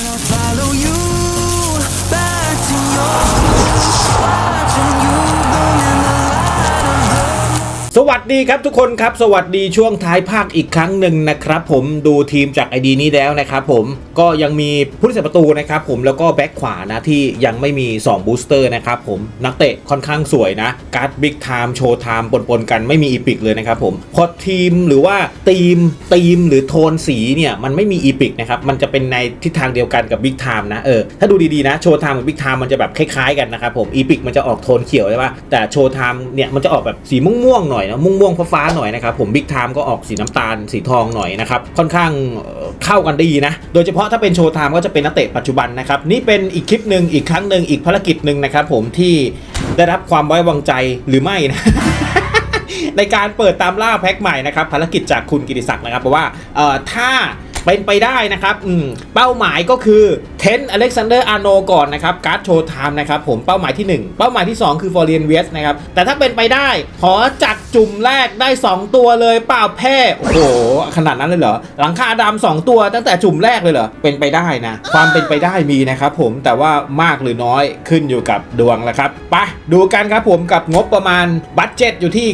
turn วัสดีครับทุกคนครับ สวัสดีช่วงท้ายภาคอีกครั้งหนึ่งนะครับผมดูทีมจากไอดีนี้แล้วนะครับผมก็ยังมีผู้รักษาประตูนะครับผมแล้วก็แบ็คขวานะที่ยังไม่มี 2 บูสเตอร์นะครับผมนักเตะค่อนข้างสวยนะ การ์ดบิ๊กไทม์โชว์ไทม์ปนๆกันไม่มีอีพิกเลยนะครับผมพอทีมหรือว่าทีมทีมหรือโทนสีเนี่ยมันไม่มีอีพิกนะครับมันจะเป็นในทิศทางเดียวกันกับบิ๊กไทม์นะเออถ้าดูดีๆนะโชว์ไทม์กับบิ๊กไทม์มันจะแบบคล้ายๆกันนะครับผมอีพิกมันจะออกโทนเขียวใช่ปะแต่โชว์ไทม์เนี่ยมันจะออกแบบสีม่วงๆหน่อยนะม่วงๆฟ้าๆหน่อยนะครับผมบิ๊กไทม์ก็ออกสีน้ำตาลสีทองหน่อยนะครับค่อนข้างเข้ากันดีนะ โดยเฉพาะถ้าเป็นโชว์ไทม์ก็จะเป็นนักเตะปัจจุบันนะครับนี่เป็นอีกคลิปหนึ่งอีกครั้งหนึ่งอีกภารกิจหนึ่งนะครับผมที่ได้รับความไว้วางใจหรือไม่นะในการเปิดตามล่าแพ็คใหม่นะครับภารกิจจากคุณกิติศักดิ์นะครับเพราะว่าถ้า เป็นไปได้นะครับอืมเป้าหมายก็คือเทนอเล็กซานเดอร์อาร์โนก่อนนะครับการ์ดโชว์ไทม์นะครับผมเป้าหมายที่ 1 เป้าหมายที่ 2 คือฟอร์เรียนเวสนะครับแต่ถ้าเป็นไปได้ ขอจัดจุ่มแรกได้ 2 ตัวเลยเปล่าแพ้โอ้โห ขนาดนั้นเลยเหรอ หลังคาดำสองตัวตั้งแต่จุ่มแรกเลยเหรอ เป็นไปได้นะ ความเป็นไปได้มีนะครับผมแต่ว่ามากหรือน้อยขึ้นอยู่กับดวงแล้วครับไปดูกันครับผมกับงบประมาณบัตเจ็ตอยู่ที่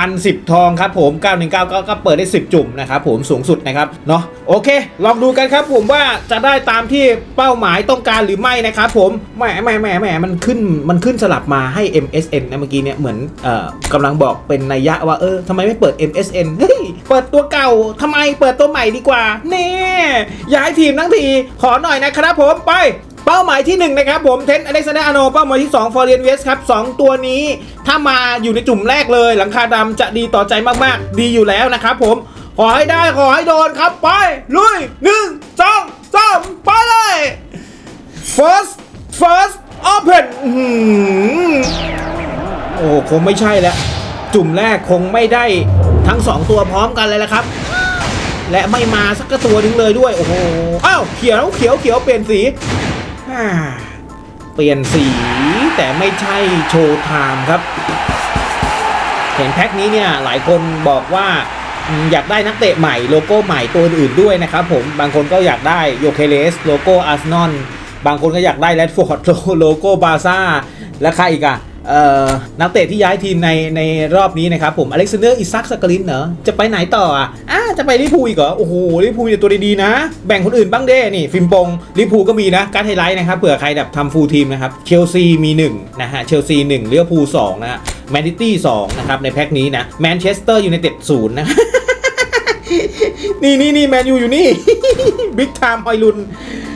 9,010 ทองครับผม 919ก็ก็เปิดได้ 10 จุ่มนะครับผมสูงสุดนะครับเนาะโอเคลองดูกันครับผมว่าจะได้ตามที่เป้าหมายต้องการหรือไม่นะครับผมแหมแหมแหมแหมมันขึ้นมันขึ้นสลับมาให้ MSN นะเมื่อกี้เนี่ยเหมือนเอ่อกำลังบอกเป็นนัยยะว่าเออทำไมไม่เปิด MSN เฮ้ยเปิดตัวเก่าทำไมเปิดตัวใหม่ดีกว่าเน่ย้ายทีมทั้งทีขอหน่อยนะครับผมไปเป้าหมายที่ 1 นะครับผมเทนอเล็กซานเดอร์อโนเป้าหมายที่2ฟอร์เรียนเวสครับ 2 ตัวนี้ ถ้ามาอยู่ในจุ่มแรกเลย หลังคาดำจะดีต่อใจมาก ๆ ดีอยู่แล้วนะครับผม ขอให้ได้ขอให้โดนครับไป ลุยหนึ่งสองสามไปเลย first first open โอ้คงไม่ใช่แล้ว จุ่มแรกคงไม่ได้ทั้ง2ตัวพร้อมกันเลยละครับ และไม่มาสักตัวหนึงเลยด้วยโอ้โหอ้าวเขียวเขียวเขียวเปลี่ยนสีเปลี่ยนสีแต่ไม่ใช่โชว์ไทม์ครับ เห็นแพ็คนี้เนี่ยหลายคนบอกว่า อยากได้นักเตะใหม่โลโก้ใหม่ตัวอื่นๆด้วยนะครับผมบางคนก็อยากได้โยเคเลสโลโก้อาร์เซนอลบางคนก็อยากได้แรดฟอร์ดโลโก้บาซ่าและใครอีกอะเอ่อนักเตะที่ย้ายทีมในในรอบนี้นะครับผมอเล็กซานเดอร์อิซักสกลินเหรอจะไปไหนต่ออะอะจะไปลิพูอีกเหรอโอ้โหลิเวอร์พูลเนี่ยตัวดีๆนะ แบ่งคนอื่นบ้างเด้นี่ฟิมปงลิพูก็มีนะการไฮไลท์นะครับเผื่อใครแบบทำฟูลทีมนะครับเชลซีมี1นะฮะเชลซี1ลิเวอร์พูล2นะฮะแมนซิตี้2นะครับในแพ็คนี้นะแมนเชสเตอร์ยูไนเต็ดศูนย์นะ นี่นี่นี่แมนยูอยู่นี่ บิ๊กไทม์ฮอยลุน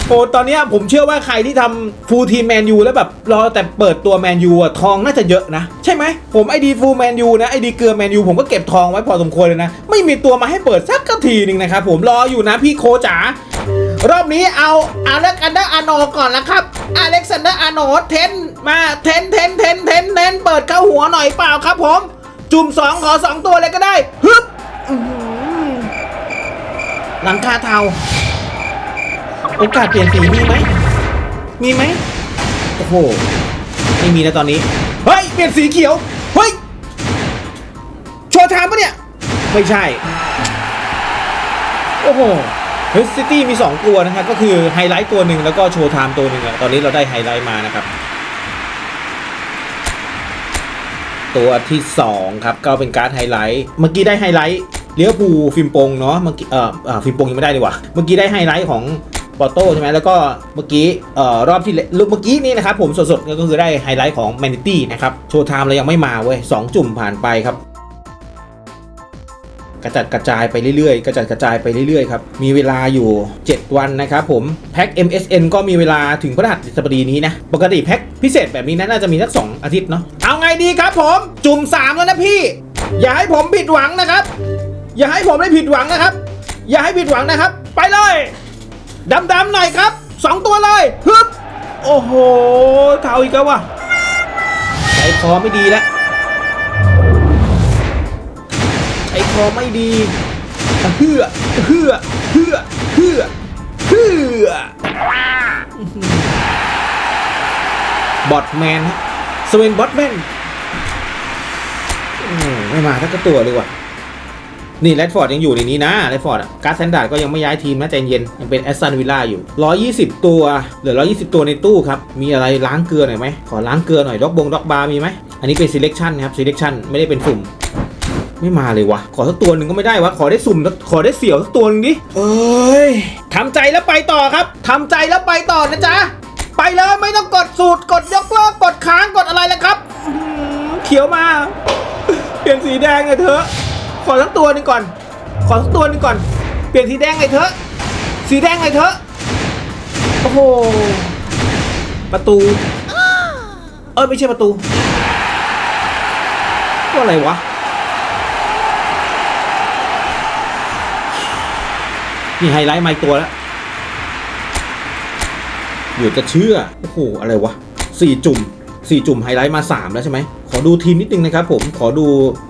โอ้ตอนนี้ผมเชื่อว่าใครที่ทำฟูลทีมแมนยูแล้วแบบรอแต่เปิดตัวแมนยูอะทองน่าจะเยอะนะ ใช่ไหม ผมไอดีฟูลแมนยูนะไอดีเกลือแมนยูผมก็เก็บทองไว้พอสมควรเลยนะ ไม่มีตัวมาให้เปิดสักกะทีหนึ่งนะครับผมรออยู่นะพี่โคจ๋ารอบนี้เอาอเล็กซานเดอร์อาโนก่อนละครับอเล็กซานเดอร์อาโนเทนมาเทนเทนเทนเทนเทนเปิดเข้าหัวหน่อยเปล่าครับผม จุ่มสองขอสองตัวเลยก็ได้ฮึบ หลังคาเทา โอกาสเปลี่ยนสีมีไหม มีไหม โอ้โห ไม่มีนะตอนนี้ เฮ้ย เปลี่ยนสีเขียว เฮ้ย โชว์ไทม์ปะเนี่ย ไม่ใช่ โอ้โหเฮ้ยซิตี้มี 2 ตัวนะครับ ก็คือไฮไลท์ตัวหนึ่งแล้วก็โชว์ไทม์ตัวหนึ่งอะตอนนี้เราได้ไฮไลท์มานะครับ ตัวที่ 2 ครับ ก็เป็นการ์ดไฮไลท์ เมื่อกี้ได้ไฮไลท์ เลี้ยวภูฟิมปงเนาะเมื่อกี้เอ่อเอ่อฟิมปงยังไม่ได้ดีกว่าเมื่อกี้ได้ไฮไลท์ของปอโต้ใช่ไหมแล้วก็เมื่อกี้เอ่อรอบที่แล้วเมื่อกี้นี่นะครับผมสดๆก็คือได้ไฮไลท์ของแมน i ตี้นะครับโชว์ไทม์เรายังไม่มาเว้ยสองจุ่มผ่านไปครับกระจัดกระจายไปเรื่อยๆ กระจัดกระจายไปเรื่อยๆครับ มีเวลาอยู่ 7 วันนะครับผม แพ็ค MSN ก็มีเวลาถึงพฤหัสบดีนี้นะ ปกติแพ็คพิเศษแบบนี้นะน่าจะมีสัก 2 อาทิตย์เนาะ เอาไงดีครับผม จุ่ม 3 แล้วนะพี่ อย่าให้ผมผิดหวังนะครับ อย่าให้ผมได้ผิดหวังนะครับ อย่าให้ผิดหวังนะครับ ไปเลยดำๆหน่อยครับ2ตัวเลยฮึบโอ้โหเท่าอีกแล้ววะใจคอไม่ดีแล้วไอคอไม่ดีเฮือเฮือเฮือเฮือเฮือบอทแมนสเวนบอทแมนไม่มาทักกระตัวเลยว่ะ นี่แรดฟอร์ดยังอยู่ในนี้นะแรดฟอร์ดการ์ดแซนดาร์ดก็ยังไม่ย้ายทีมนะใจเย็นยังเป็นแอสตันวิลล่าอยู่ 120 ตัวเหลือ 120 ตัวในตู้ครับ มีอะไรล้างเกลือหน่อยไหมขอล้างเกลือหน่อยด็อกบงด็อกบาร์มีไหมอันนี้เป็น selection นะครับ selection ไม่ได้เป็นสุ่มไม่มาเลยวะขอสักตัวหนึ่งก็ไม่ได้วะขอได้สุ่มขอได้เสี่ยวสักตัวหนึงดิเอ้ยทำใจแล้วไปต่อครับทำใจแล้วไปต่อนะจ๊ะไปเลยไม่ต้องกดสูตรกดยกเลิกกดค้างกดอะไรแล้วครับอื้อหือเขียวมา เปลี่ยนสีแดงเลยเถอะ ขอสักตัวหนึ่งก่อน ขอสักตัวหนึ่งก่อน เปลี่ยนสีแดงเลยเถอะ สีแดงเลยเถอะ โอ้โห ประตู เออไม่ใช่ประตูตัวอะไรวะ นี่ไฮไลท์ไมาอีกตัวแล้วเดี๋ยวจะเชื่อ โอ้โห อะไรวะสี่จุ่มสี่จุ่มไฮไลท์มา3แล้วใช่ไหม อดูทีมนิดนึงนะครับผมขอดู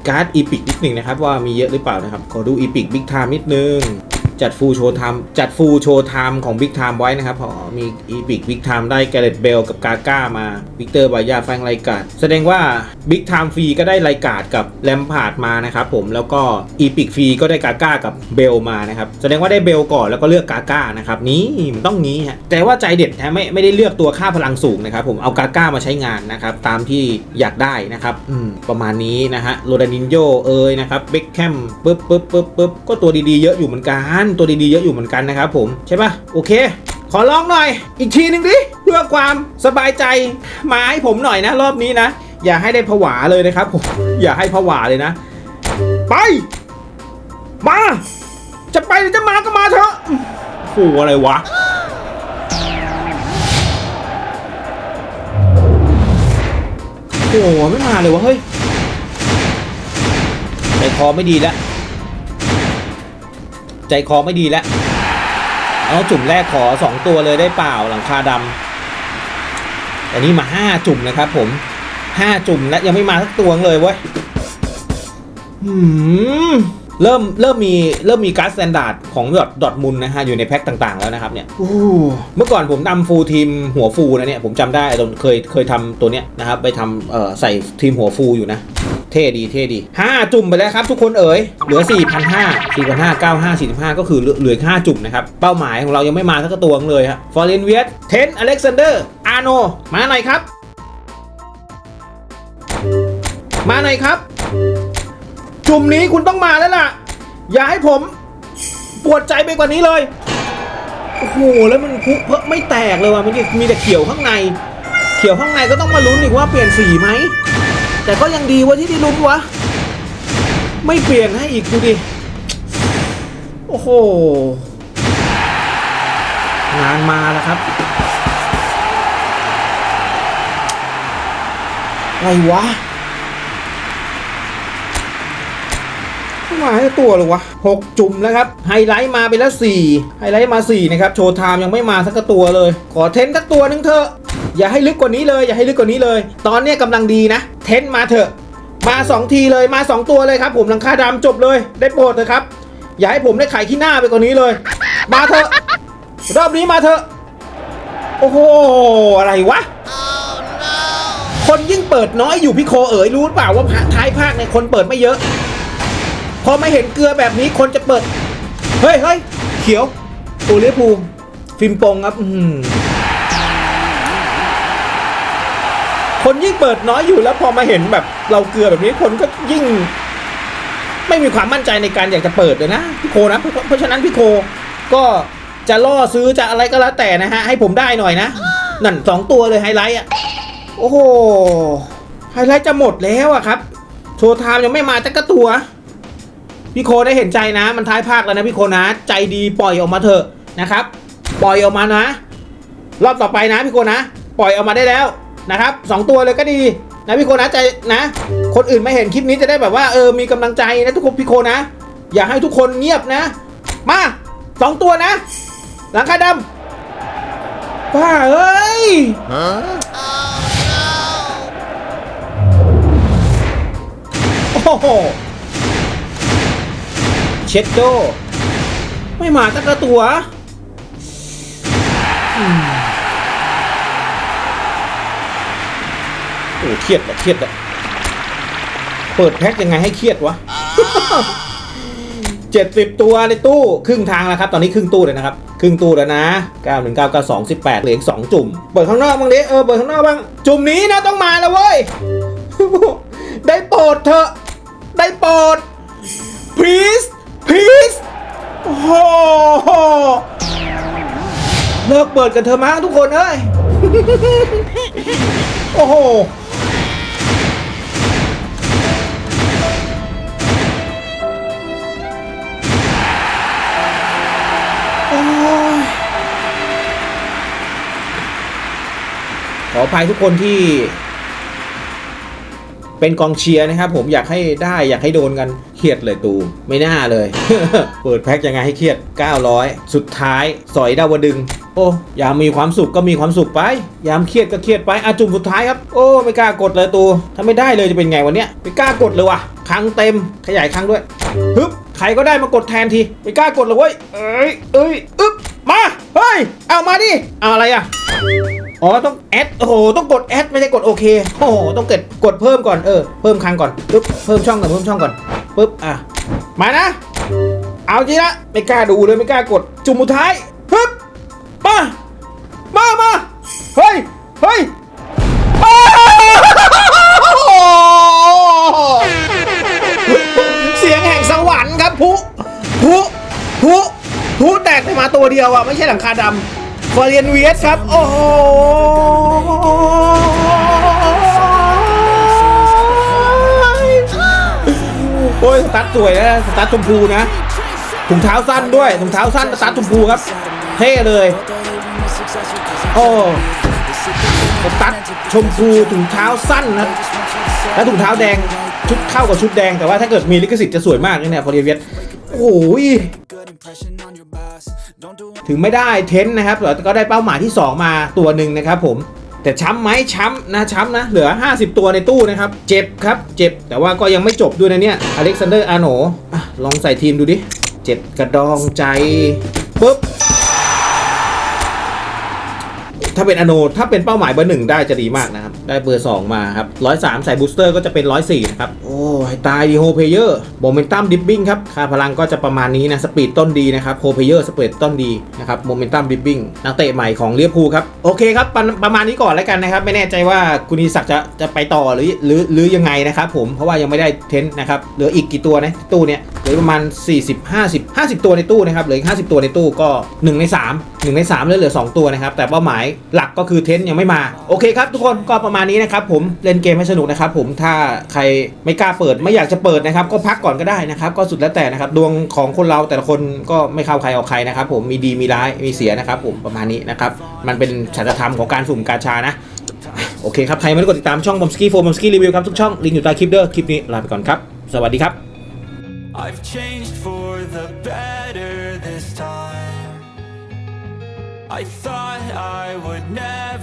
การ์ดอีพิกนิดนึงนะครับว่ามีเยอะหรือเปล่านะครับ ขอดูอีพิกบิ๊กไทม์นิดนึง จัดฟูลโชว์ไทม์จัดฟูลโชว์ไทม์ของบิ๊กไทม์ไว้นะครับพอมีอีพิกบิ๊กไทม์ได้แกเรตเบลกับกาก้ามาวิกเตอร์บายาแฟงไรกาดแสดงว่าบิ๊กไทม์ฟรีก็ได้ไรกาดกับแลมพาร์ดมานะครับผมแล้วก็อีพิกฟรีก็ได้กาก้ากับเบลมานะครับแสดงว่าได้เบลก่อนแล้วก็เลือกกาก้านะครับนี่มันต้องงี้ฮะแต่ว่าใจเด็ดนะไม่ไม่ได้เลือกตัวค่าพลังสูงนะครับผมเอากาก้ามาใช้งานนะครับตามที่อยากได้นะครับอืมประมาณนี้นะฮะโรดานินโยเอ้ยนะครับเบคแคมปึ๊บปึ๊บปึ๊บปึ๊บก็ตัวดีๆเยอะอยู่เหมือนกันตัวดีๆเยอะอยู่เหมือนกันนะครับผมใช่ปะโอเค ขอลองหน่อย อีกทีหนึ่งดิเพื่อความสบายใจมาให้ผมหน่อยนะ รอบนี้นะ อย่าให้ได้ผวาเลยนะครับผมอย่าให้ผวาเลยนะ ไปมา จะไปหรือจะมาก็มาเถอะโอ้อะไรวะโอ้ไม่มาเลยวะเฮ้ยใจคอไม่ดีแล้ว ใจคอไม่ดีแล้วเอาจุ่มแรกขอ 2 ตัวเลยได้เปล่าหลังคาดำแต่นี่มา 5 จุ่มนะครับผม 5 จุ่มแล้วยังไม่มาสักตัวเลยเว้ยหืมเริ่มเริ่มมีเริ่มมีการ์ดสแตนดาร์ดของดอทดอทมุนนะฮะอยู่ในแพ็คต่างๆแล้วนะครับเนี่ยโอ้เมื่อก่อนผมนำฟูลทีมหัวฟูนะเนี่ยผมจำได้ตอนเคยเคยทำตัวเนี้ยนะครับไปทำเอ่อใส่ทีมหัวฟูอยู่นะ เท่ดีเท่ดี5จุ่มไปแล้วครับทุกคนเอ๋ยเหลือ 4,500 4 5 95 45 ก็คือเหลือเหลืออก5จุ่มนะครับ เป้าหมายของเรายังไม่มาสักตัวเลยฮะฟอร์เรนเวียสเทนอเล็กซานเดอร์อาโนมาหน่อยครับ มาหน่อยครับ จุ่มนี้คุณต้องมาแล้วล่ะ อย่าให้ผมปวดใจไปกว่านี้เลยโอ้โหแล้วมันคุเพไม่แตกเลยว่ะมันมีแต่เขียวข้างใน เขียวข้างในก็ต้องมาลุ้นอีกว่าเปลี่ยนสีไหม แต่ก็ยังดีว่าที่ได้ลุ้นวะ ไม่เปลี่ยนให้อีกดูดิ โอ้โห งานมาแล้วครับอะไรวะไม่มาให้ตัวเลยวะหกจุ่มแล้วครับ ไฮไลท์มาไปแล้วสี่ไฮไลท์มาสี่นะครับ โชว์ไทม์ยังไม่มาสักตัวเลย ขอเทนสักตัวหนึงเถอะ อย่าให้ลึกกว่านี้เลย อย่าให้ลึกกว่านี้เลย ตอนนี้ยกำลังดีนะ เทนมาเถอะ มาสองทีเลย มาสองตัวเลยครับ ผมหลังคาดำจบเลย ได้โปรดเถอะครับ อย่าให้ผมได้ขายขี้หน้าไปกว่านี้เลย มาเถอะ รอบนี้มาเถอะ โอ้โห อะไรวะคนยิ่งเปิดน้อยอยู่พี่โคเอ๋ยรู้หรือเปล่าว่าท้ายภาคในยคนเปิดไม่เยอะ พอมาเห็นเกลือแบบนี้คนจะเปิด เฮ้ยเฮ้ยเขียวตัวเลียภูมิฟิมปงครับอืคนยิ่งเปิดน้อยอยู่แล้วพอมาเห็นแบบเราเกลือแบบนี้คนก็ยิ่ง ไม่มีความมั่นใจในการอยากจะเปิดเลยนะพี่โคนะเพราะเพราะฉะนั้นพี่โคก็จะล่อซื้อจะอะไรก็แล้วแต่นะฮะ ให้ผมได้หน่อยนะ นั่นสองตัวเลยไฮไลท์อะ โอ้โห ไฮไลท์จะหมดแล้วอะครับ โชว์ไทม์ยังไม่มาจักกระตัว พี่โคได้เห็นใจนะ มันท้ายภาคแล้วนะพี่โคนะ ใจดีปล่อยออกมาเถอะนะครับ ปล่อยออกมานะ รอบต่อไปนะพี่โคนะ ปล่อยออกมาได้แล้วนะครับสองตัวเลยก็ดีนะพี่โคนะใจนะ คนอื่นไม่เห็นคลิปนี้จะได้แบบว่าเออมีกำลังใจนะทุกคนพี่โคนะ อย่าให้ทุกคนเงียบนะ มาสองตัวนะ หลังคาดำป้าเอ้ยโอ้โห ช็ดโด ไม่มาตั้งกระตัวโอ้เครียดอะเครียดอะเปิดแพ็คยังไงให้เครียดวะ70ตัวในตู้ ครึ่งทางแล้วครับ ตอนนี้ครึ่งตู้เลยนะครับ ครึ่งตู้แล้วนะ9 1 9 9 2 18เหลืออีก2จุ่ม เปิดข้างนอกบ้างดิเออเปิดข้างนอกบ้าง จุ่มนี้นะต้องมาแล้วเว้ย ได้โปรดเถอะ ได้โปรด please please โอ้โหเลิกเปิดกันเถอะมั้งทุกคนเอ้ย โอ้โห ขออภัยทุกคนที่ เป็นกองเชียร์นะครับผมอยากให้ได้อยากให้โดนกัน รียดเลยตูไม่น่าเลย เปิดแพ็คยังไงให้เครียด 900 สุดท้าย สอยดาวดึง โอ้ยามมีความสุขก็มีความสุขไป ยามเครียดก็เครียดไปอะจุ่มสุดท้ายครับ โอ้ ไม่กล้ากดเลยตูถ้าไม่ได้เลยจะเป็นไงวันเนี้ยไม่กล้ากดเลยว่ะครั้งเต็มขยายครั้งด้วยฮึบใครก็ได้มากดแทนทีไม่กล้ากดเลยเว้ยเอ้ยเอ้ยอึ๊บมาเฮ้ยเอามาดิเอาอะไรอะอ๋อต้องแอดโอ้โหต้องกดแอดไม่ใช่กดโอเคโอ้โหต้องกดกดเพิ่มก่อนเออเพิ่มครั้งก่อนปึ๊บเพิ่มช่องก่อนเพิ่มช่องก่อน ปึ๊บอะมานะ เอาจริงนะไม่กล้าดูเลยไม่กล้ากด จุ่มสุดท้ายปึ๊บมามามาเฮ้ยเฮ้ยเสียงแห่งสวรรค์ครับผู้ผู้ผู้ผู้แตกมาตัวเดียวอะไม่ใช่หลังคาดำฟอร์เรียนเวียสครับ โอ้โห อ้ยสตาร์ทสวยนะสตาร์ทชมพูนะถุงเท้าสั้นด้วยถุงเท้าสั้นสตาร์ทชมพูครับ เท่เลยโอ้สตาร์ทชมพูถุงเท้าสั้นนะแล้วถุงเท้าแดงชุดเข้ากับชุดแดงแต่ว่าถ้าเกิดมีลิขสิทธิ์จะสวยมากนะเนี่ยฟอเรียนเวียสโอ้ยถึงไม่ได้เทนนะครับแต่ก็ได้เป้าหมายที่ 2 มาตัวหนึ่งนะครับผม แต่ช้ำไหมช้ำนะช้ำนะเหลือ 50 ตัวในตู้นะครับ เจ็บครับ เจ็บแต่ว่าก็ยังไม่จบด้วยนะเนี่ยอเล็กซานเดอร์อาโน่ลองใส่ทีมดูดิ เจ็บกระดองใจปุ๊บ ถ้าเป็นอโนถ้าเป็นเป้าหมายเบอร์หนึ่งได้จะดีมากนะครับ ได้เบอร์2มาครับร้อยสามใส่บูสเตอร์ก็จะเป็นร้อยสี่นะครับ โอ้ยตายดีโฮเพเยอร์โมเมนตัมดิปปิ้งครับ ค่าพลังก็จะประมาณนี้นะ สปีดต้นดีนะครับโฮเพเยอร์สปีดต้นดีนะครับโมเมนตัมดิปปิ้งนักเตะใหม่ของเลียพูครับ โอเคครับ ประประมาณนี้ก่อนแล้วกันนะครับ ไม่แน่ใจว่าคุณอิศักจะจะไปต่อหรือหรือหรือยังไงนะครับผมเพราะว่ายังไม่ได้เทนนะครับเหลืออีกกี่ตัวนะตู้เนี้ยเหลือประมาณ 40 50 50 ตัวในตู้นะครับเหลืออีก50 ตัวในตู้ก็ 1 ใน 3 1 ใน3แล้วเหลือ 2 ตัวนะครับแต่เป้าหมาย หลักก็คือเทนยังไม่มา โอเคครับทุกคนก็ประมาณนี้นะครับผมเล่นเกมให้สนุกนะครับผมถ้าใครไม่กล้าเปิดไม่อยากจะเปิดนะครับก็พักก่อนก็ได้นะครับก็สุดแล้วแต่นะครับดวงของคนเราแต่ละคนก็ไม่เข้าใครออกใครนะครับผมมีดีมีร้ายมีเสียนะครับผมประมาณนี้นะครับมันเป็นฉัตรธรรมของการสุ่มกาชานะโอเคครับใครไม่ได้กดติดตามช่องบอมสกี้โฟบอมสกี้รีวิวครับทุกช่องลิงก์อยู่ใต้คลิปเด้อคลิปนี้ลาไปก่อนครับสวัสดีครับ I thought I would never